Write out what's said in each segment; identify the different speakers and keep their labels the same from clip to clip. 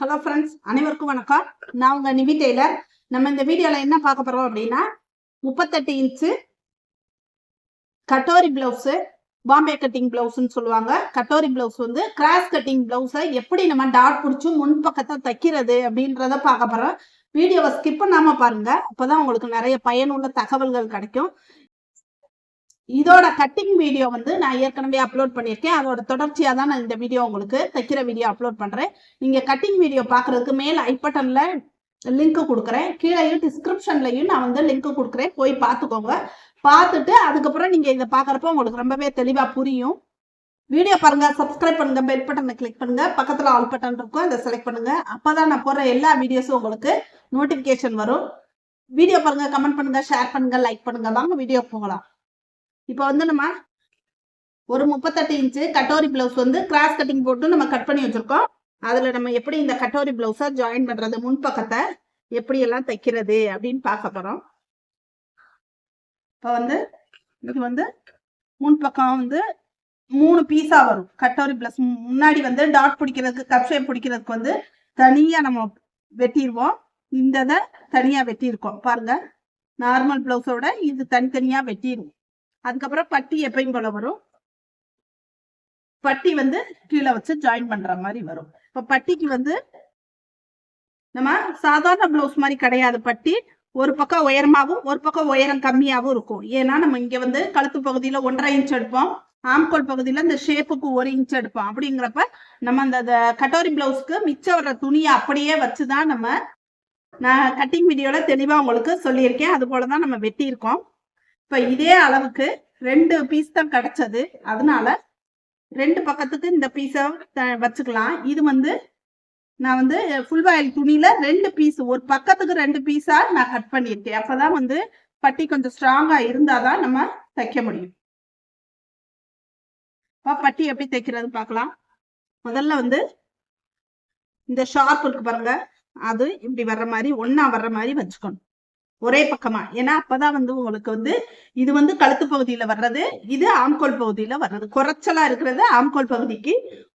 Speaker 1: Hello friends அனைவருக்கும் வணக்கம். நான் உங்கள் நிவி டெய்லர். நம்ம இந்த வீடியோல என்ன பார்க்க போறோம் அப்படின்னா முப்பத்தெட்டு inch katori blouse Bombay cutting பிளவுஸ்னு சொல்லுவாங்க. கட்டோரி பிளவுஸ் வந்து கிராஸ் கட்டிங் பிளவுஸை எப்படி நம்ம டாட் பிடிச்சி முன்பக்கத்தை தைக்கிறது அப்படின்றத பார்க்க போறோம். வீடியோவை ஸ்கிப் பண்ணாம பாருங்க. அப்பதான் உங்களுக்கு நிறைய பயனுள்ள தகவல்கள் கிடைக்கும். இதோட கட்டிங் வீடியோ வந்து நான் ஏற்கனவே அப்லோட் பண்ணியிருக்கேன். அதோட தொடர்ச்சியாக தான் நான் இந்த வீடியோ உங்களுக்கு தைக்கிற வீடியோ அப்லோட் பண்ணுறேன் நீங்கள் கட்டிங் வீடியோ பார்க்குறதுக்கு மேல் ஐ பட்டனில் லிங்க் கொடுக்குறேன். கீழேயும் டிஸ்கிரிப்ஷன்லையும் நான் வந்து லிங்க் கொடுக்குறேன். போய் பார்த்துக்கோங்க. பார்த்துட்டு அதுக்கப்புறம் நீங்கள் இதை பார்க்குறப்ப உங்களுக்கு ரொம்பவே தெளிவாக புரியும். வீடியோ பாருங்க. சப்ஸ்கிரைப் பண்ணுங்க. பெல் பட்டனை கிளிக் பண்ணுங்க. பக்கத்தில் ஆல் பட்டன் இருக்கும். அதை செலக்ட் பண்ணுங்க. அப்பதான் நான் போடுற எல்லா வீடியோஸும் உங்களுக்கு நோட்டிஃபிகேஷன் வரும். வீடியோ பாருங்க. கமெண்ட் பண்ணுங்க. ஷேர் பண்ணுங்க. லைக் பண்ணுங்க. வாங்க. வீடியோ போகலாம். இப்போ வந்து நம்ம ஒரு முப்பத்தெட்டு இன்ச்சு கட்டோரி பிளவுஸ் வந்து கிராஸ் கட்டிங் போட்டு நம்ம கட் பண்ணி வச்சுருக்கோம். அதில் நம்ம எப்படி இந்த கட்டோரி பிளவுஸை ஜாயின் பண்ணுறது முன்பக்கத்தை எப்படி எல்லாம் தைக்கிறது அப்படின்னு பார்க்க போகிறோம் இப்போ வந்து இது வந்து முன்பக்கம் வந்து மூணு பீஸாக வரும். கட்டோரி பிளஸ் முன்னாடி வந்து டாட் பிடிக்கிறதுக்கு கப் ஷேப் பிடிக்கிறதுக்கு வந்து தனியாக நம்ம வெட்டிடுவோம் இந்த இதை தனியாக வெட்டியிருக்கோம். பாருங்கள் நார்மல் பிளவுஸோட இது தனித்தனியாக வெட்டிடுவோம் அதுக்கப்புறம் பட்டி எப்பயும் போல வரும். பட்டி வந்து கீழே வச்சு ஜாயின் பண்ற மாதிரி வரும். இப்ப பட்டிக்கு வந்து நம்ம சாதாரண பிளவுஸ் மாதிரி கிடையாது பட்டி. ஒரு பக்கம் உயரமாகவும் ஒரு பக்கம் உயரம் கம்மியாகவும் இருக்கும். ஏன்னா நம்ம இங்க வந்து கழுத்து பகுதியில ஒன்றரை இன்ச் எடுப்போம். ஆம்கோல் பகுதியில இந்த ஷேப்புக்கு ஒரு இன்ச் எடுப்போம். அப்படிங்கிறப்ப நம்ம அந்த கட்டோரி பிளவுஸ்க்கு மிச்சம் வர்ற துணியை அப்படியே வச்சுதான் நம்ம நான் கட்டிங் வீடியோல தெளிவா உங்களுக்கு சொல்லியிருக்கேன். அது போலதான் நம்ம வெட்டியிருக்கோம். இப்ப இதே அளவுக்கு ரெண்டு பீஸ் தான் கிடைச்சது. அதனால ரெண்டு பக்கத்துக்கு இந்த பீஸை வச்சுக்கலாம். இது வந்து நான் வந்து ஃபுல் வாயில் துணியில ரெண்டு பீஸ் ஒரு பக்கத்துக்கு ரெண்டு பீஸா நான் கட் பண்ணியிருக்கேன். அப்பதான் வந்து பட்டி கொஞ்சம் ஸ்ட்ராங்கா இருந்தாதான் நம்ம தைக்க முடியும். பட்டி எப்படி தைக்கிறது பார்க்கலாம். முதல்ல வந்து இந்த ஷார்ப் இருக்கு பாருங்க. அது இப்படி வர்ற மாதிரி ஒன்னா வர்ற மாதிரி வச்சுக்கணும். ஒரே பக்கமா. ஏன்னா அப்பதான் வந்து உங்களுக்கு வந்து இது வந்து கழுத்து பகுதியில வர்றது இது ஆம்கோல் பகுதியில வர்றது. குறைச்சலா இருக்கிறது ஆம்கோல் பகுதிக்கு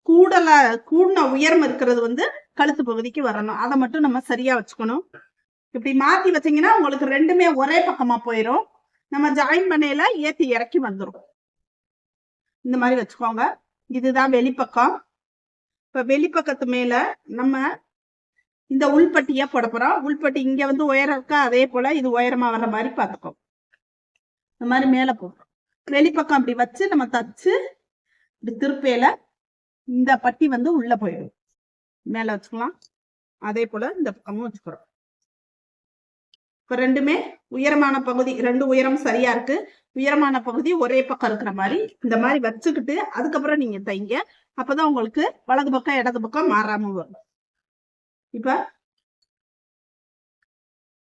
Speaker 1: கூடலா கூடின உயரம் இருக்கிறது வந்து கழுத்து பகுதிக்கு வரணும். அதை மட்டும் நம்ம சரியா வச்சுக்கணும். இப்படி மாத்தி வச்சீங்கன்னா உங்களுக்கு ரெண்டுமே ஒரே பக்கமா போயிடும் நம்ம ஜாயின் பண்ணையில ஏத்தி இறக்கி வந்துடும் இந்த மாதிரி வச்சுக்கோங்க. இதுதான் வெளிப்பக்கம். இப்ப வெளிப்பக்கத்து மேல நம்ம இந்த உள்பட்டியா போட போறோம் உள்பட்டி இங்க வந்து உயரம் இருக்கா? அதே போல இது உயரமா வர்ற மாதிரி பாத்துக்கோ இந்த மாதிரி மேல போடுறோம் வெளிப்பக்கம் அப்படி வச்சு நம்ம தச்சு இப்படி திருப்பையில இந்த பட்டி வந்து உள்ள போயிடும். மேல வச்சுக்கலாம். அதே போல இந்த பக்கமும் வச்சுக்கிறோம். இப்ப ரெண்டுமே உயரமான பகுதி ரெண்டு உயரம் சரியா இருக்கு. உயரமான பகுதி ஒரே பக்கம் இருக்கிற மாதிரி இந்த மாதிரி வச்சுக்கிட்டு அதுக்கப்புறம் நீங்க தைங்க அப்பதான் உங்களுக்கு வலது பக்கம் இடது பக்கம் மாறாம வரும். இப்ப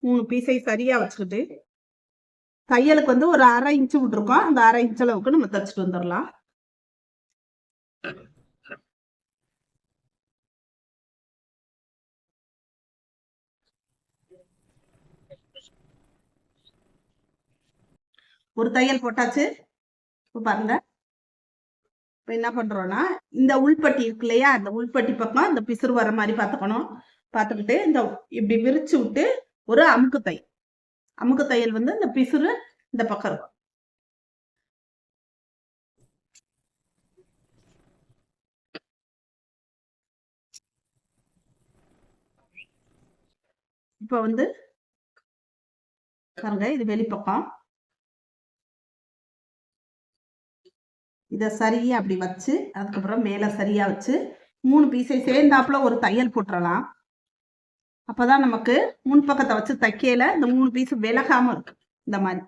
Speaker 1: மூணு பீஸை சரியா வச்சுக்கிட்டு தையலுக்கு வந்து ஒரு அரை இன்ச்சு விட்டுருக்கோம். அந்த அரை இன்ச் அளவுக்கு நம்ம தைச்சிட்டு வந்துடலாம் ஒரு தையல் போட்டாச்சு. பாருங்க. இப்போ என்ன பண்றோம்னா இந்த உள்பட்டி இருக்கு இல்லையா? இந்த உள்பட்டி பக்கம் இந்த பிசுறு வர மாதிரி பார்த்துக்கணும். பார்த்துக்கிட்டு இந்த இப்படி விரிச்சு விட்டு ஒரு அமுக்கு தையல். அமுக்கு தையல் வந்து இந்த பிசுறு இந்த பக்கம் இருக்கும். இப்ப வந்து பாருங்க இது வெளிப்பக்கம். இதை சரியா அப்படி வச்சு அதுக்கப்புறம் மேலே சரியா வச்சு மூணு பீஸை சேர்ந்தாப்புல ஒரு தையல் போட்டுறலாம். அப்போதான் நமக்கு முன்பக்கத்தை வச்சு தைக்கையில இந்த மூணு பீஸ் விலகாம இருக்கு. இந்த மாதிரி.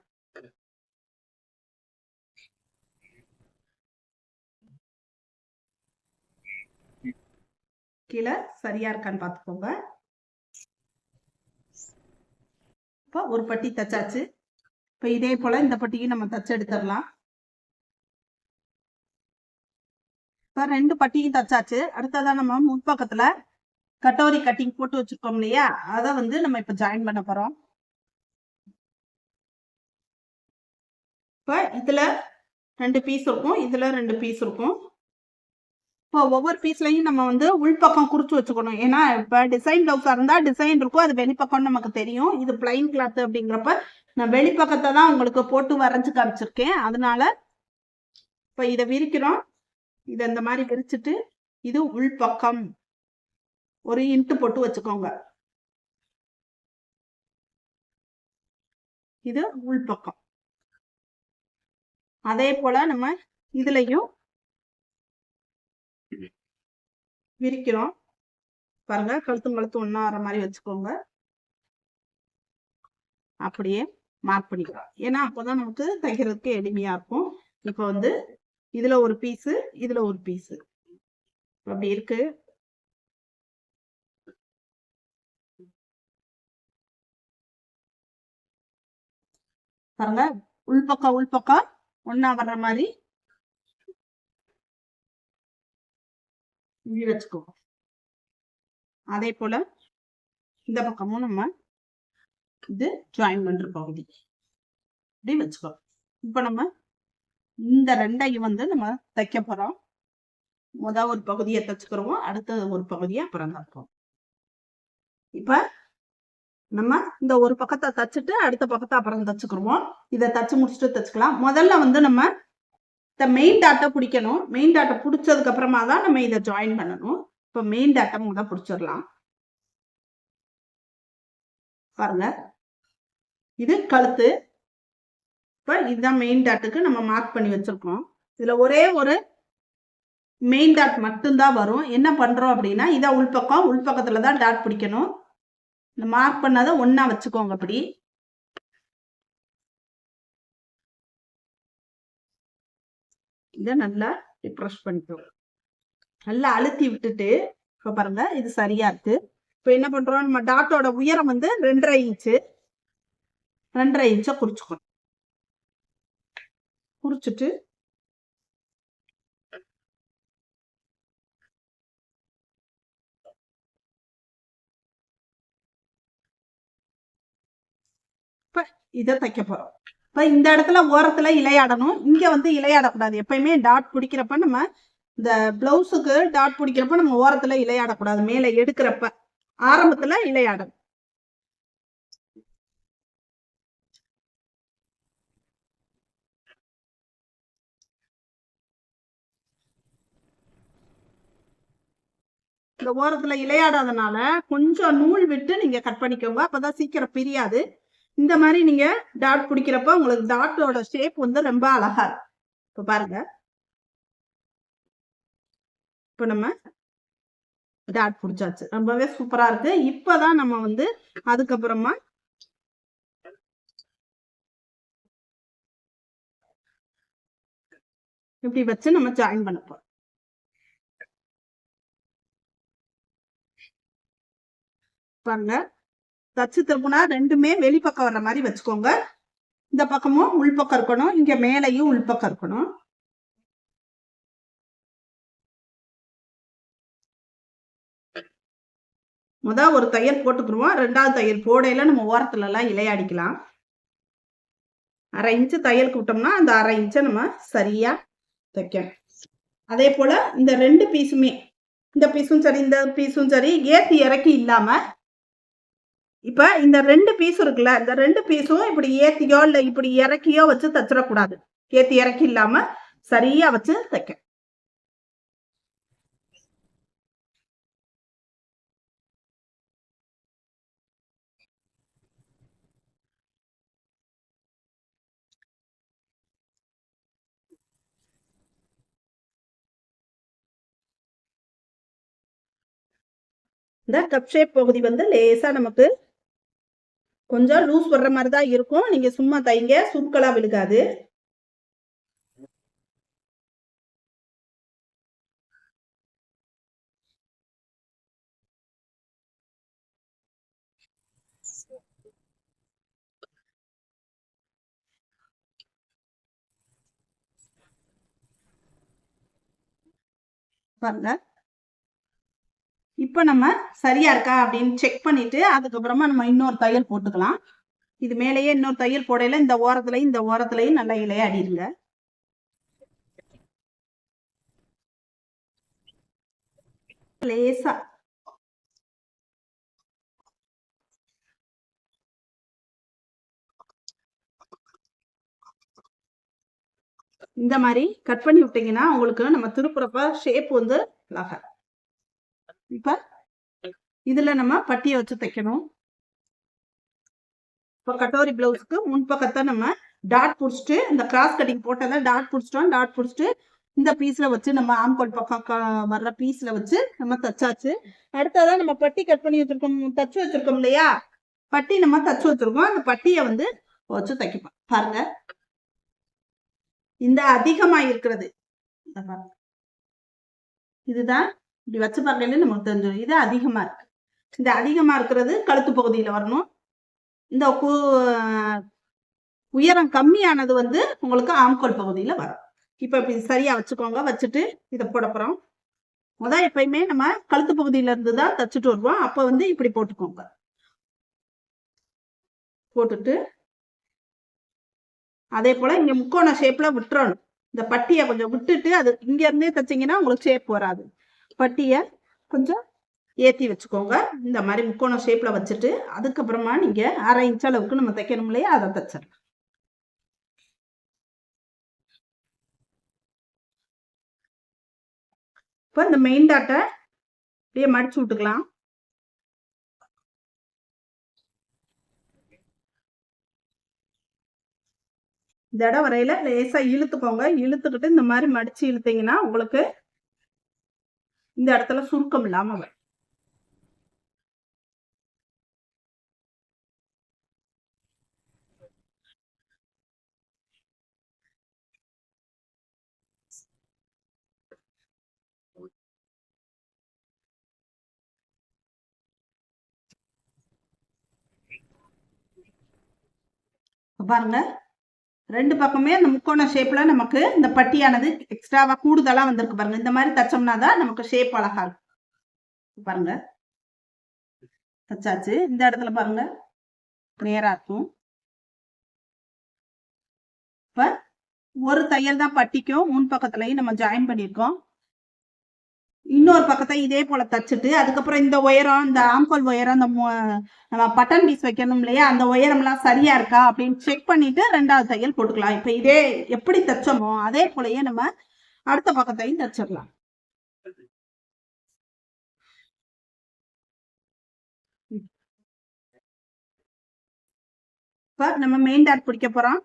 Speaker 1: கீழே சரியா இருக்கான்னு பார்த்துக்கோங்க. இப்போ ஒரு பட்டி தைச்சாச்சு. இப்போ இதே போல இந்த பட்டியும் நம்ம தச்சு எடுத்துடலாம். இப்போ ரெண்டு பட்டியும் தச்சாச்சு. அடுத்ததான் நம்ம முன்பக்கத்துல கட்டோரி கட்டிங் போட்டு வச்சிருக்கோம் இல்லையா? அதை வந்து நம்ம இப்ப ஜாயின் பண்ண போறோம். இப்ப இதுல ரெண்டு பீஸ் இருக்கும். இதுல ரெண்டு பீஸ் இருக்கும். இப்போ ஒவ்வொரு பீஸ்லையும் நம்ம வந்து உள்பக்கம் குறிச்சு வச்சுக்கணும். ஏன்னா இப்போ டிசைன் பிளவுஸாக இருந்தால் டிசைன் இருக்கும். அது வெளிப்பக்கம் நமக்கு தெரியும். இது பிளைன் கிளாத் அப்படிங்கிறப்ப நான் வெளிப்பக்கத்தை தான் உங்களுக்கு போட்டு வரைஞ்சு காமிச்சிருக்கேன். அதனால இப்போ இதை விரிக்கிறோம். இதை இந்த மாதிரி விரிச்சிட்டு இது உள்பக்கம் ஒரு இன்ட்டு போட்டு வச்சுக்கோங்க. இது உள்பக்கம் அதே போல நம்ம இதுலயும் விரிக்கிறோம். பாருங்க கழுத்து கழுத்து ஒன்றும் வர மாதிரி வச்சுக்கோங்க. அப்படியே மார்க் பண்ணிக்கிறோம் ஏன்னா அப்போதான் நமக்கு தைக்கிறதுக்கு எளிமையா இருக்கும். இப்போ வந்து இதுல ஒரு பீஸு இதுல ஒரு பீஸு அப்படி இருக்கு. பாருங்க. உள்பக்கம் உள்பக்கம் ஒன்னா வர்ற மாதிரி. இப்படி வச்சுக்குவோம் அதே போல இந்த பக்கமும் நம்ம இது ஜாயின் பண்ற பகுதி. இப்படி வச்சுக்கோ. இப்ப நம்ம இந்த ரெண்டையும் வந்து நம்ம தைக்க போறோம். முத ஒரு பகுதியை தச்சுக்கிறோம் அடுத்த ஒரு பகுதியை அப்புறம் தைப்போம். இப்ப நம்ம இந்த ஒரு பக்கத்தை தச்சுட்டு அடுத்த பக்கத்தை அப்புறம் தச்சுக்கிடுவோம் இதை தச்சு முடிச்சுட்டு தச்சுக்கலாம். முதல்ல வந்து நம்ம இந்த மெயின் டாட்டை பிடிக்கணும். மெயின் டாட்டை பிடிச்சதுக்கு அப்புறமா தான் நம்ம இதை ஜாயின் பண்ணணும். இப்போ மெயின் டாட்டை முதல் பிடிச்சிடலாம். பாருங்க. இது கழுத்து. இப்போ இதுதான் மெயின் டாட்டுக்கு நம்ம மார்க் பண்ணி வச்சிருக்கோம். இதில் ஒரே ஒரு மெயின் டாட் மட்டும்தான் வரும். என்ன பண்ணுறோம் அப்படின்னா இதை உள்பக்கம் உள்பக்கத்தில் தான் டாட் பிடிக்கணும். இந்த மார்க் பண்ணாத ஒன்னா வச்சுக்கோங்க அப்படி. இதை நல்லா ரிப்ரெஷ் பண்ணிக்கோங்க நல்லா அழுத்தி விட்டுட்டு இப்போ பாருங்க இது சரியா இருக்கு. இப்போ என்ன பண்றோம்? நம்ம டாட்டோட உயரம் வந்து ரெண்டரை இன்ச்சு ரெண்டரை இன்ச்சை குறிச்சுக்கணும். குறிச்சிட்டு இதை தைக்க போறோம். இப்ப இந்த இடத்துல ஓரத்துல இலையாடணும். இங்க வந்து இலையாடக்கூடாது. எப்பயுமே டாட் பிடிக்கிறப்ப நம்ம இந்த பிளவுஸுக்கு டாட் பிடிக்கிறப்ப நம்ம ஓரத்துல இலையாடக்கூடாது. மேல எடுக்கிறப்ப ஆரம்பத்துல இலையாடணும். இந்த ஓரத்துல இலையாடாதனால கொஞ்சம் நூல் விட்டு நீங்க கட் பண்ணிக்கோங்க. அப்பதான் சீக்கிரம் பிரியாது. இந்த மாதிரி நீங்க டாட் பிடிக்கிறப்ப உங்களுக்கு டாட்டோட ஷேப் வந்து ரொம்ப அழகா இருக்கும். இப்ப பாருங்க. இப்ப நம்ம டாட் பிடிச்சாச்சு. ரொம்பவே சூப்பரா இருக்கு. இப்பதான் நம்ம வந்து அதுக்கப்புறமா இப்படி வச்சு நம்ம ஜாயின் பண்ண போறோம். பாருங்க. தச்சு திருப்புனா ரெண்டுமே வெளிப்பக்கம் வர்ற மாதிரி வச்சுக்கோங்க. இந்த பக்கமும் உள்பக்கம் இருக்கணும். இங்க மேலையும் உள்பக்கம் இருக்கணும். முத ஒரு தையல் போட்டுக்கிருவோம் ரெண்டாவது தையல் போடையில நம்ம ஓரத்துல எல்லாம் இலையாடிக்கலாம் அரை இன்ச்சு தையலுக்கு விட்டோம்னா அந்த அரை இன்ச்சை நம்ம சரியா தைக்கணும் அதே போல இந்த ரெண்டு பீஸுமே இந்த பீஸும் சரி இந்த பீஸும் சரி ஏத்தி இறக்கி இல்லாம இப்ப இந்த ரெண்டு பீஸ் இருக்குல்ல இந்த ரெண்டு பீஸும் இப்படி ஏத்தியோ இல்ல இப்படி இறக்கியோ வச்சு தச்சிடக்கூடாது. ஏத்தி இறக்கி இல்லாம சரியா வச்சு தைக்க. இந்த கப் ஷேப் பகுதி வந்து லேசா நமக்கு கொஞ்சம் லூஸ் வர்ற மாதிரி தான் இருக்கும். நீங்க சும்மா தைங்க சுருக்கலா விழுகாது. பாருங்க. இப்போ நம்ம சரியா இருக்கா அப்படின்னு செக் பண்ணிட்டு அதுக்கப்புறமா நம்ம இன்னொரு தையல் போட்டுக்கலாம். இது மேலேயே இன்னொரு தையல் போடையில இந்த ஓரத்துலயும் இந்த ஓரத்துலயும் நல்லா இலையாடிடுங்க லேசா. இந்த மாதிரி கட் பண்ணி விட்டீங்கன்னா உங்களுக்கு நம்ம திருப்புறப்ப ஷேப் வந்து அழகா இப்ப இதுல நம்ம பட்டியை வச்சு தைக்கணும். இப்போ கட்டோரி பிளவுஸ்க்கு முன்பக்கத்தை நம்ம டாட் பிடிச்சிட்டு இந்த கிராஸ் கட்டிங் போட்டதை டாட் பிடிச்சிட்டோம். டாட் பிடிச்சிட்டு இந்த பீஸ்ல வச்சு நம்ம ஆம்கோல் பக்கம் வர்ற பீஸ்ல வச்சு நம்ம தச்சாச்சு. அடுத்ததான் நம்ம பட்டி கட் பண்ணி வச்சிருக்கோம். தச்சு வச்சிருக்கோம் இல்லையா? பட்டி நம்ம தச்சு வச்சிருக்கோம். அந்த பட்டியை வந்து வச்சு தைக்கப்போம். பாருங்க. இந்த அதிகமா இருக்கிறது இதுதான் இப்படி வச்சு பார்க்கல நமக்கு தெரிஞ்சிடும் இது அதிகமா இருக்கு. இந்த அதிகமா இருக்கிறது கழுத்து பகுதியில வரணும். இந்த கு- உயரம் கம்மியானது வந்து உங்களுக்கு ஆம்கோல் பகுதியில வரும். இப்ப இப்படி சரியா வச்சுக்கோங்க வச்சுட்டு இதை போட போகிறோம் முத எப்பயுமே நம்ம கழுத்து பகுதியில இருந்து தான் தச்சுட்டு வருவோம். அப்ப வந்து இப்படி போட்டுக்கோங்க. போட்டுட்டு அதே போல இங்க முக்கோண ஷேப்ல விட்டுறணும். இந்த பட்டியை கொஞ்சம் விட்டுட்டு அது இங்க இருந்தே தைச்சீங்கன்னா உங்களுக்கு ஷேப் வராது. பட்டியை கொஞ்சம் ஏற்றி வச்சுக்கோங்க. இந்த மாதிரி முக்கோண ஷேப்ல வச்சுட்டு அதுக்கப்புறமா நீங்க அரை இன்ச் அளவுக்கு நம்ம தைக்கணும் இல்லையா? அதை தைச்சிடலாம். இப்போ இந்த மெயின் டாட்டை அப்படியே மடிச்சு விட்டுக்கலாம். இந்த இடம் வரையில லேசா இழுத்துக்கோங்க. இழுத்துக்கிட்டு இந்த மாதிரி மடிச்சு இழுத்தீங்கன்னா உங்களுக்கு இந்த இடத்துல சுருக்கம் இல்லாம வரும். பாருங்க. ரெண்டு பக்கமே அந்த முக்கோண ஷேப்ல நமக்கு இந்த பட்டியானது எக்ஸ்ட்ராவா கூடுதலா வந்திருக்கு பாருங்க. இந்த மாதிரி தச்சோம்னா தான் நமக்கு ஷேப் அழகா இருக்கும். பாருங்க. தச்சாச்சு. இந்த இடத்துல பாருங்க. நேரா இருக்கும். இப்ப ஒரு தையல் தான் பட்டிக்கும். முன் பக்கத்துலயும் நம்ம ஜாயின் பண்ணியிருக்கோம். இன்னொரு பக்கத்தை இதே போல தச்சுட்டு அதுக்கப்புறம் இந்த உயரம் இந்த ஆம்கோல் உயரம் அந்த நம்ம பட்டன் பீஸ் வைக்கணும் இல்லையா? அந்த உயரம்லாம் சரியா இருக்கா அப்படின்னு செக் பண்ணிட்டு ரெண்டாவது தையல் போட்டுக்கலாம். இப்போ இதே எப்படி தைச்சோமோ அதே போலயே நம்ம அடுத்த பக்கத்தையும் தச்சிடலாம். இப்ப நம்ம மெயின் டாட் பிடிக்க போறோம்.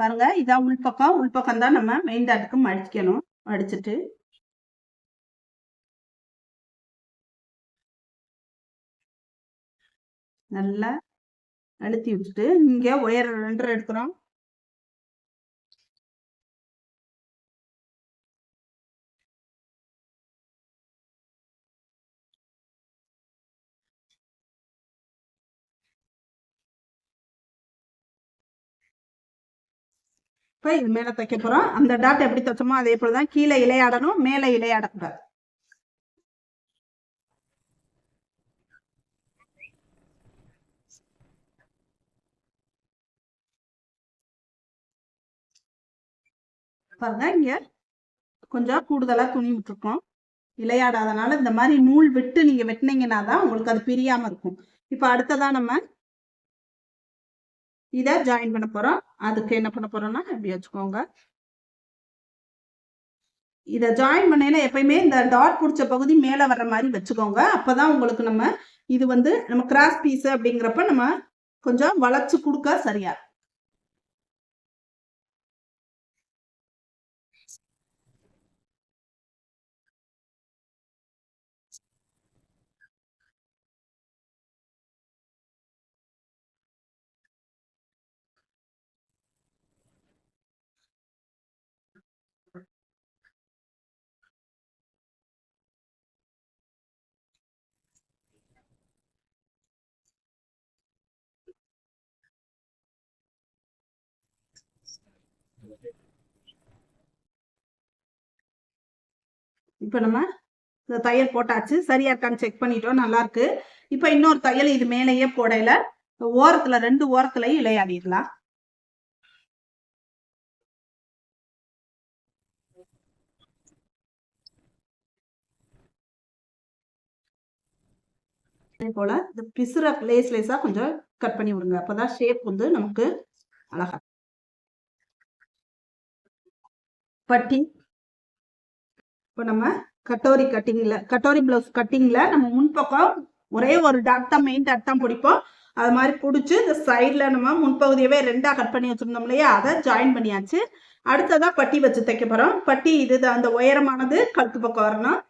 Speaker 1: பாருங்க இதான் உள்பக்கம் உள்பக்கம் தான் நம்ம மெயின் டாட்டுக்கு மடிக்கணும். மடிச்சுட்டு. நல்லா அழுத்தி விட்டுட்டு இங்கே ஒயர் ரெண்டரை எடுக்கிறோம். இப்போ இது மேல தைக்க போறோம். அந்த டாட் எப்படி தைச்சோமோ அதே போலதான் கீழே இலையாடணும் மேல இலையாடக்கூடாது. பாருங்க இங்க கொஞ்சம் கூடுதலா துணி விட்டுருக்கோம். இலையாடாதனால இந்த மாதிரி நூல் விட்டு நீங்க வெட்டினீங்கன்னா தான் உங்களுக்கு அது பிரியாம இருக்கும். இப்ப அடுத்ததா நம்ம இதை ஜாயின் பண்ண போறோம். அதுக்கு என்ன பண்ண போறோம்னா இப்படி வச்சுக்கோங்க. இதை ஜாயின் பண்ணையில எப்பயுமே இந்த டாட் பிடிச்ச பகுதி மேல வர்ற மாதிரி வச்சுக்கோங்க. அப்பதான் உங்களுக்கு நம்ம இது வந்து நம்ம கிராஸ் பீஸ் அப்படிங்கிறப்ப நம்ம கொஞ்சம் வளைச்சு கொடுக்க சரியா இப்ப நம்ம இந்த தையல் போட்டாச்சு. சரியா இருக்கான்னு செக் பண்ணிட்டோம். நல்லா இருக்கு இப்ப இன்னொரு தையல் இது மேலேயே போடையில. ஓரத்துல ரெண்டு ஓரத்துலயும் இலையாடிடலாம். அதே போல இந்த பிசுற லேஸ் லேஸா கொஞ்சம் கட் பண்ணி விடுங்க. அப்பதான் ஷேப் வந்து நமக்கு அழகா பட்டி இப்போ நம்ம கட்டோரி கட்டிங்ல கட்டோரி பிளவுஸ் கட்டிங்ல நம்ம முன்பக்கம் ஒரே ஒரு டாட் தான் மெயின் டாட் தான் பிடிப்போம். அது மாதிரி பிடிச்சி இந்த சைடில் நம்ம முன்பகுதியவே ரெண்டாக கட் பண்ணி வச்சுருந்தோம் இல்லையா? அதை ஜாயின் பண்ணியாச்சு. அடுத்ததாக பட்டி வச்சு தைக்க போகிறோம் பட்டி இது அந்த உயரமானது கழுத்து பக்கம் வரணும்.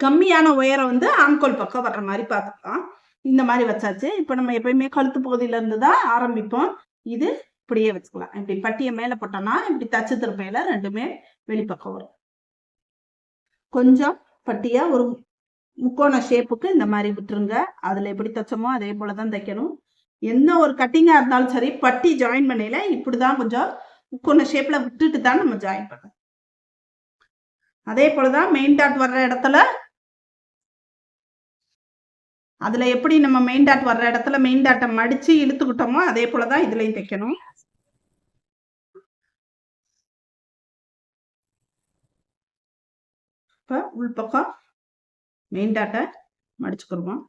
Speaker 1: கம்மியான உயரம் வந்து ஆண்கோல் பக்கம் வர்ற மாதிரி பார்த்துக்கலாம். இந்த மாதிரி வச்சாச்சு. இப்போ நம்ம எப்பயுமே கழுத்து பகுதியிலேருந்து தான் ஆரம்பிப்போம். இது இப்படியே வச்சுக்கலாம். இப்படி பட்டியை மேலே போட்டோம்னா இப்படி தச்சு திருப்பையில ரெண்டுமே வெளிப்பக்கம் வரும். கொஞ்சம் பட்டியா ஒரு முக்கோண ஷேப்புக்கு இந்த மாதிரி விட்டுருங்க. அதுல எப்படி தைச்சோமோ அதே போலதான் தைக்கணும். என்ன ஒரு கட்டிங்கா இருந்தாலும் சரி பட்டி ஜாயின் பண்ணையில இப்படிதான் கொஞ்சம் முக்கோண ஷேப்ல விட்டுட்டு தான் நம்ம ஜாயின் பண்ணணும். அதே போலதான் மெயின் டாட் வர்ற இடத்துல அதில் எப்படி நம்ம மெயின் டாட் வர்ற இடத்துல மெயின் டாட்டை மடித்து இழுத்துக்கிட்டோமோ அதே போலதான் இதுலேயும் தைக்கணும். இப்போ உள்பக்கம் மெயின் டாட்டை மடிச்சுக்கிடுவோம்.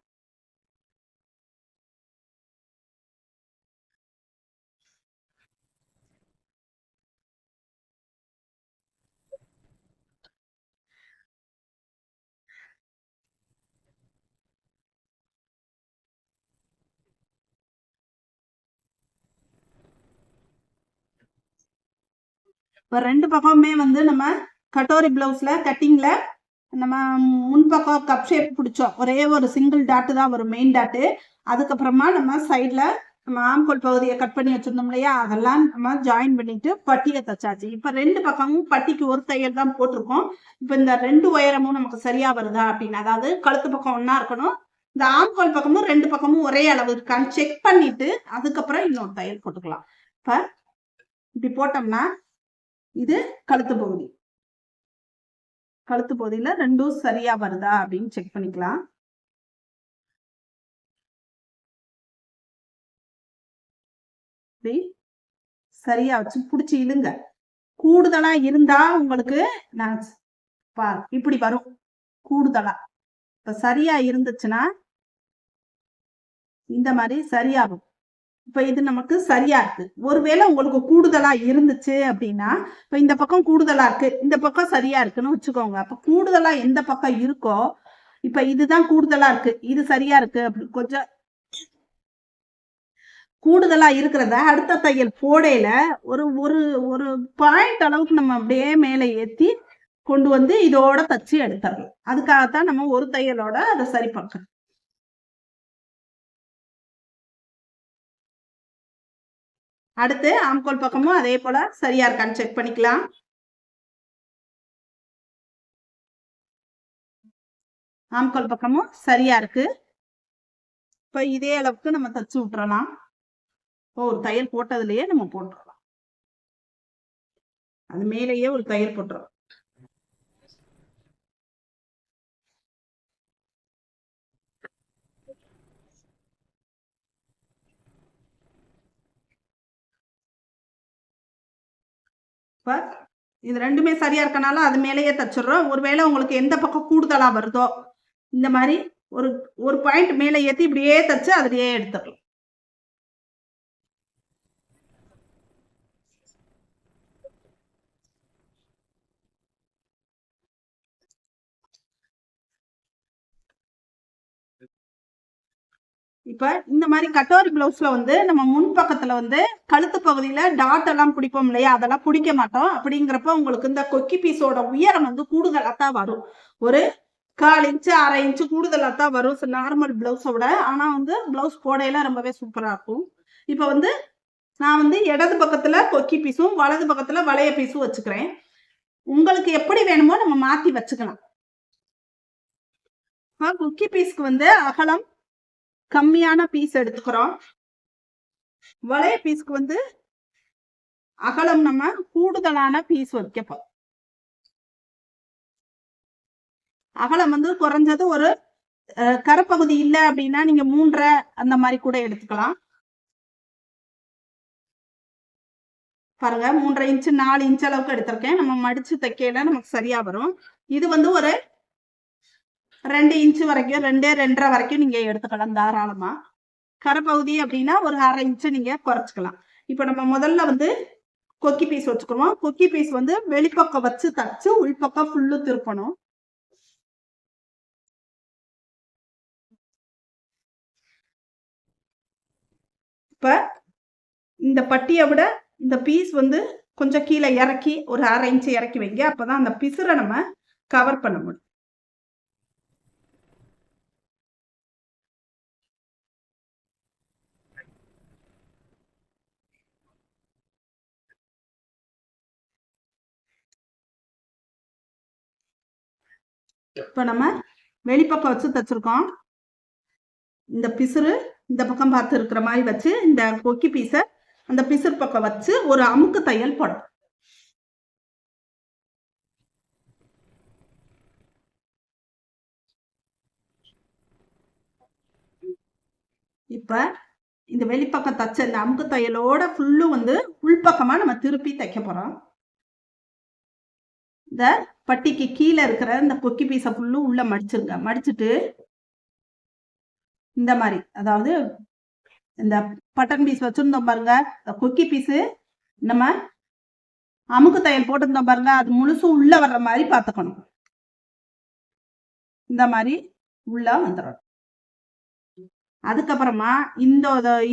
Speaker 1: இப்போ ரெண்டு பக்கமுமே வந்து நம்ம கட்டோரி பிளவுஸில் கட்டிங்கில் நம்ம முன்பக்கம் கப் ஷேப் பிடிச்சோம். ஒரே ஒரு சிங்கிள் டாட்டு தான் வரும் மெயின் டாட்டு அதுக்கப்புறமா நம்ம சைடில் நம்ம ஆம்கோல் பகுதியை கட் பண்ணி வச்சிருந்தோம் இல்லையா? அதெல்லாம் நம்ம ஜாயின் பண்ணிட்டு பட்டியை தச்சாச்சு. இப்போ ரெண்டு பக்கமும் பட்டிக்கு ஒரு தையல் தான் போட்டிருக்கோம். இப்போ இந்த ரெண்டு உயரமும் நமக்கு சரியாக வருதா அப்படின்னு அதாவது கழுத்து பக்கம் ஒன்றா இருக்கணும். இந்த ஆம்கோல் பக்கமும் ரெண்டு பக்கமும் ஒரே அளவு இருக்கான்னு செக் பண்ணிட்டு அதுக்கப்புறம் இன்னொரு தையல் போட்டுக்கலாம். இப்போ இப்படி போட்டோம்னா இது கழுத்து பகுதி. கழுத்து பகுதியில ரெண்டும் சரியா வருதா அப்படின்னு செக் பண்ணிக்கலாம். சரியா வச்சு புடிச்சு இழுங்க. கூடுதலா இருந்தா உங்களுக்கு நான் பா இப்படி வரும். கூடுதலா. இப்ப சரியா இருந்துச்சுன்னா இந்த மாதிரி சரியாகும். இப்ப இது நமக்கு சரியா இருக்கு. ஒருவேளை உங்களுக்கு கூடுதலா இருந்துச்சு அப்படின்னா இப்ப இந்த பக்கம் கூடுதலா இருக்கு. இந்த பக்கம் சரியா இருக்குன்னு வச்சுக்கோங்க. அப்ப கூடுதலா எந்த பக்கம் இருக்கோ இப்ப இதுதான் கூடுதலா இருக்கு. இது சரியா இருக்கு. அப்படி கொஞ்சம் கூடுதலா இருக்கிறத அடுத்த தையல் போடையில ஒரு ஒரு ஒரு பாயிண்ட் அளவுக்கு நம்ம அப்படியே மேலே ஏத்தி கொண்டு வந்து இதோட தச்சு எடுத்துடலாம். அதுக்காகத்தான் நம்ம ஒரு தையலோட அதை சரி பார்க்கணும். அடுத்து ஆம்கோல் பக்கமும் அதே போல சரியா இருக்கான்னு செக் பண்ணிக்கலாம். ஆம்கோல் பக்கமும் சரியா இருக்கு. இப்ப இதே அளவுக்கு நம்ம தச்சு விட்டுறலாம். ஒரு தையல் போட்டதுலயே நம்ம போட்டுடலாம் அது மேலேயே ஒரு தையல் போட்டுறோம் இப்போ இது ரெண்டுமே சரியா இருக்கனால அது மேலேயே தச்சிடுறோம். ஒருவேளை உங்களுக்கு எந்த பக்கம் கூடுதலா வருதோ இந்த மாதிரி ஒரு ஒரு பாயிண்ட் மேலே ஏற்றி இப்படியே தச்சு அதுலயே எடுத்துடலாம். இப்ப இந்த மாதிரி கட்டோரி பிளவுஸ்ல வந்து நம்ம முன் பக்கத்துல வந்து கழுத்து பகுதியில டாட் எல்லாம் பிடிப்போம் இல்லையா? அதெல்லாம் பிடிக்க மாட்டோம். அப்படிங்கிறப்ப உங்களுக்கு இந்த கொக்கி பீஸோட உயரம் வந்து கூடுதலாக தான் வரும். ஒரு கால் இன்ச்சு அரை இன்ச்சு கூடுதலாக தான் வரும். நார்மல் பிளவுஸோட ஆனா வந்து பிளவுஸ் போடையில ரொம்பவே சூப்பரா இருக்கும். இப்ப வந்து நான் வந்து இடது பக்கத்துல கொக்கி பீஸும் வலது பக்கத்துல வளைய பீஸும் வச்சுக்கிறேன். உங்களுக்கு எப்படி வேணுமோ நம்ம மாத்தி வச்சுக்கலாம். கொக்கி பீஸ்க்கு வந்து அகலம் கம்மியான பீஸ் எடுத்துக்கிறோம். வளைய பீஸ்க்கு வந்து அகலம் நம்ம கூடுதலான பீஸ் வைக்கப்போம் அகலம் வந்து குறைஞ்சது ஒரு கரப்பகுதி இல்லை அப்படின்னா நீங்க மூன்றரை அந்த மாதிரி கூட எடுத்துக்கலாம். பாருங்க மூன்றரை இன்ச்சு நாலு இன்ச் அளவுக்கு எடுத்திருக்கேன். நம்ம மடிச்சு தைக்கல நமக்கு சரியா வரும். இது வந்து ஒரு ரெண்டு இன்ச்சு வரைக்கும் ரெண்டே ரெண்டரை வரைக்கும் நீங்க எடுத்துக்கலாம் தாராளமா. கரைப்பகுதி அப்படின்னா ஒரு அரை இன்ச்சு நீங்க குறைச்சிக்கலாம். இப்போ நம்ம முதல்ல வந்து கொக்கி பீஸ் வச்சுக்குவோம் கொக்கி பீஸ் வந்து வெளிப்பக்கம் வச்சு தச்சு உள்பக்கம் ஃபுல்லு திருப்பணும். இப்ப இந்த பட்டியை விட இந்த பீஸ் வந்து கொஞ்சம் கீழே இறக்கி ஒரு அரை இன்ச்சு இறக்கி வைங்க. அப்பதான் அந்த பிசுரை நம்ம கவர் பண்ண முடியும். இப்ப நம்ம வெளிப்பக்கம் வச்சு தச்சிருக்கோம். இந்த பிசுறு இந்த பக்கம் பார்த்து இருக்கிற மாதிரி வச்சு இந்த கொக்கி பீஸை அந்த பிசுறு பக்கம் வச்சு ஒரு அமுக்கு தையல் போடும் இப்ப இந்த வெளிப்பக்கம் தச்ச இந்த அமுக்கு தையலோட ஃபுல்லும் வந்து உள்பக்கமா நம்ம திருப்பி தைக்க போறோம். இந்த பட்டிக்கு கீழே இருக்கிற இந்த கொக்கி பீஸை ஃபுல்லும் உள்ள மடிச்சிருங்க. மடிச்சிட்டு இந்த மாதிரி அதாவது இந்த பட்டன் பீஸ் வச்சிருந்தோம் பாருங்க. இந்த கொக்கி பீஸு நம்ம அமுக்கு தையல் போட்டிருந்தோம் பாருங்க. அது முழுசும் உள்ள வர்ற மாதிரி பார்த்துக்கணும். இந்த மாதிரி உள்ள வந்துடும் அதுக்கப்புறமா இந்த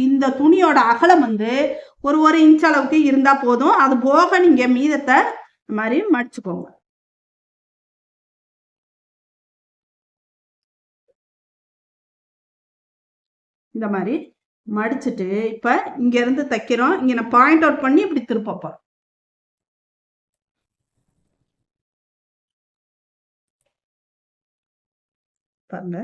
Speaker 1: இந்த துணியோட அகலம் வந்து ஒரு ஒரு இன்ச் அளவுக்கு இருந்தா போதும். அது போக நீங்க மீதத்தை இந்த மாதிரி மடிச்சுக்கோங்க. இந்த மாதிரி மடிச்சுட்டு இப்ப இங்க இருந்து தைக்கிறோம். இங்க நான் பாயிண்ட் அவுட் பண்ணி இப்படி திருப்பப்பா பாருங்க.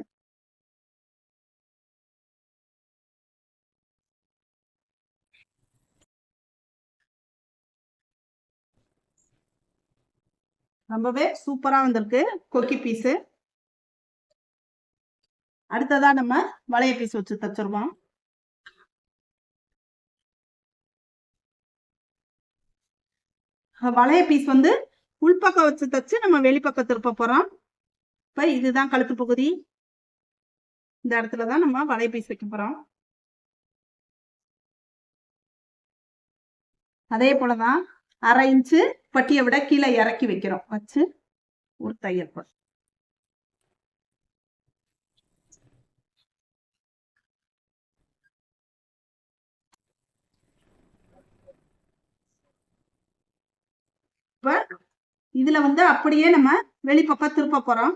Speaker 1: ரொம்பவே சூப்பரா வந்திருக்கு. கொக்கி பீஸு. அடுத்ததா நம்ம வளைய பீஸ் வச்சு தச்சிருவோம் வளைய பீஸ் வந்து உள்பக்கம் வச்சு தச்சு நம்ம வெளிப்பக்கம் திருப்ப போறோம். இப்ப இதுதான் கழுத்து பகுதி. இந்த இடத்துலதான் நம்ம வளைய பீஸ் வைக்க போறோம். அதே போலதான் அரை இன்ச்சு பட்டியை விட கீழே இறக்கி வைக்கிறோம். வச்சு ஒரு தையல் போடும் இப்ப இதில் வந்து அப்படியே நம்ம வெளிப்பக்கம் திருப்ப போகிறோம்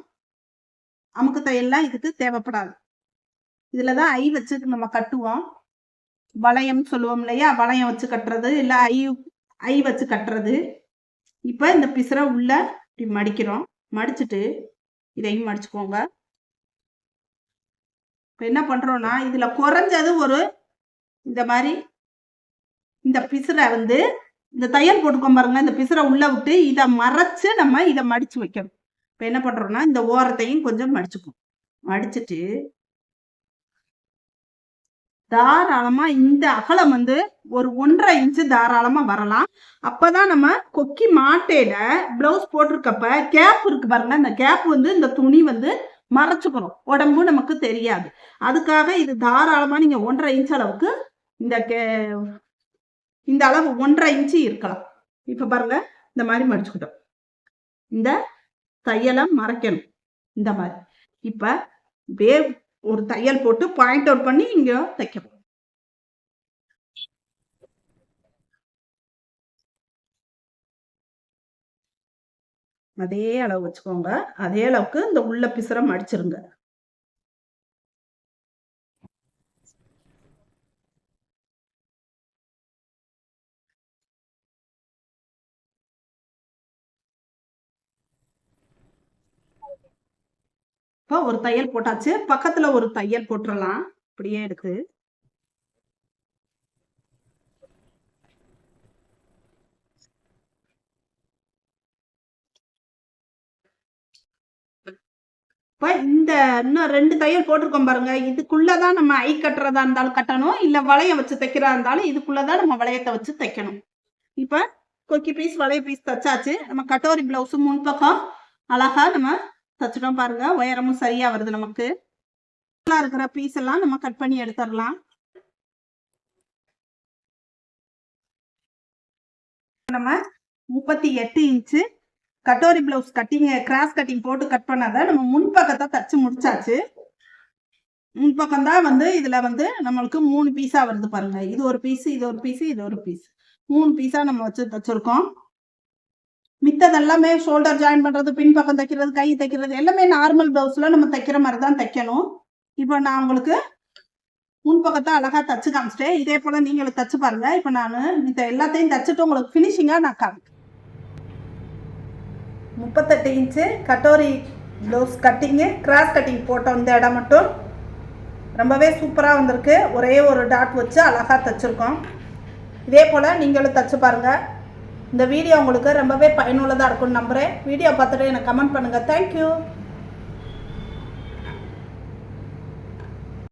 Speaker 1: அமுக்கு தையல்லாம் இதுக்கு தேவைப்படாது. இதில் தான் ஐ வச்சு நம்ம கட்டுவோம். வளையம் சொல்லுவோம் இல்லையா? வளையம் வச்சு கட்டுறது இல்லை ஐ ஐ வச்சு கட்டுறது. இப்போ இந்த பிசுரை உள்ள இப்படி மடிக்கிறோம். மடிச்சுட்டு இதையும் மடிச்சுக்கோங்க. இப்போ என்ன பண்ணுறோன்னா இதில் குறைஞ்சது ஒரு இந்த மாதிரி இந்த பிசுரை வந்து இந்த தையல் போட்டுக்கோம் பாருங்க இந்த பிசுரை உள்ள விட்டு இதை மறைச்சு நம்ம இதை மடிச்சு வைக்கணும். இப்ப என்ன பண்றோம்னா இந்த ஓரத்தையும் கொஞ்சம் மடிச்சுக்கும் மடிச்சுட்டு தாராளமா இந்த அகலம் வந்து ஒரு ஒன்றரை இன்ச்சு தாராளமா வரலாம். அப்பதான் நம்ம கொக்கி மாட்டையில பிளவுஸ் போட்டிருக்கப்ப கேப் இருக்கு பாருங்க இந்த கேப் வந்து இந்த துணி வந்து மறைச்சுக்கிறோம் உடம்பு நமக்கு தெரியாது. அதுக்காக இது தாராளமா நீங்க ஒன்றரை இன்ச் அளவுக்கு இந்த கே இந்த அளவு ஒன்றரை இன்ச்சு இருக்கலாம். இப்ப பாருங்க இந்த மாதிரி மடிச்சுக்கிட்டோம். இந்த தையலை மறைக்கணும். இந்த மாதிரி. இப்ப இப்படியே ஒரு தையல் போட்டு பாயிண்ட் அவுட் பண்ணி இங்க தைக்கணும். அதே அளவு வச்சுக்கோங்க. அதே அளவுக்கு இந்த உள்ள பிசுரம் மடிச்சிருங்க. இப்போ ஒரு தையல் போட்டாச்சு. பக்கத்துல ஒரு தையல் போட்டுறலாம். இப்படியே எடுத்து. இப்போ இந்த இன்னும் ரெண்டு தையல் போட்டிருக்கோம் பாருங்க. இதுக்குள்ளதான் நம்ம ஐ கட்டுறதா இருந்தாலும் கட்டணும். இல்ல வளையம் வச்சு தைக்கிறதா இருந்தாலும் இதுக்குள்ளதான் நம்ம வளையத்தை வச்சு தைக்கணும். இப்ப கொக்கி பீஸ் வளைய பீஸ் தைச்சாச்சு. நம்ம கட்டோரி பிளவுஸ் முன்பக்கம் அழகா நம்ம தச்சிட்டோம் பாருங்க. உயரமும் சரியா வருது நமக்கு. இருக்கிற பீஸ் எல்லாம் நம்ம கட் பண்ணி எடுத்துடலாம். நம்ம முப்பத்தி எட்டு inch katori blouse cutting cross cutting போட்டு கட் பண்ணாத நம்ம முன்பக்கத்தை தச்சு முடிச்சாச்சு. முன்பக்கம் தான் வந்து இதுல வந்து நம்மளுக்கு மூணு பீஸா வருது பாருங்க. இது ஒரு பீஸ் இது ஒரு பீஸ் இது ஒரு பீஸ் மூணு பீஸா நம்ம வச்சு தச்சிருக்கோம். மித்தது எல்லாமே ஷோல்டர் ஜாயின் பண்ணுறது பின் பக்கம் தைக்கிறது கை தைக்கிறது எல்லாமே நார்மல் ப்ளவுஸில் நம்ம தைக்கிற மாதிரி தான் தைக்கணும். இப்போ நான் உங்களுக்கு முன்பக்கத்தை அழகாக தச்சு காமிச்சிட்டேன். இதே போல் நீங்களும் தச்சு பாருங்கள் இப்போ நான் மித்த எல்லாத்தையும் தச்சுட்டு உங்களுக்கு ஃபினிஷிங்காக நான் காமிக்கிறேன். முப்பத்தெட்டு இன்ச்சு கட்டோரி ப்ளவுஸ் கட்டிங்கு கிராஸ் கட்டிங் போட்டோம் இந்த இடம் மட்டும். ரொம்பவே சூப்பராக வந்திருக்கு. ஒரே ஒரு டாட் வச்சு அழகாக தைச்சிருக்கோம். இதே போல் நீங்களும் தச்சு பாருங்கள் இந்த வீடியோ உங்களுக்கு ரொம்பவே பயனுள்ளதாக இருக்கும்னு நம்புகிறேன் வீடியோ பார்த்துட்டு எனக்கு கமெண்ட் பண்ணுங்கள் தேங்க்யூ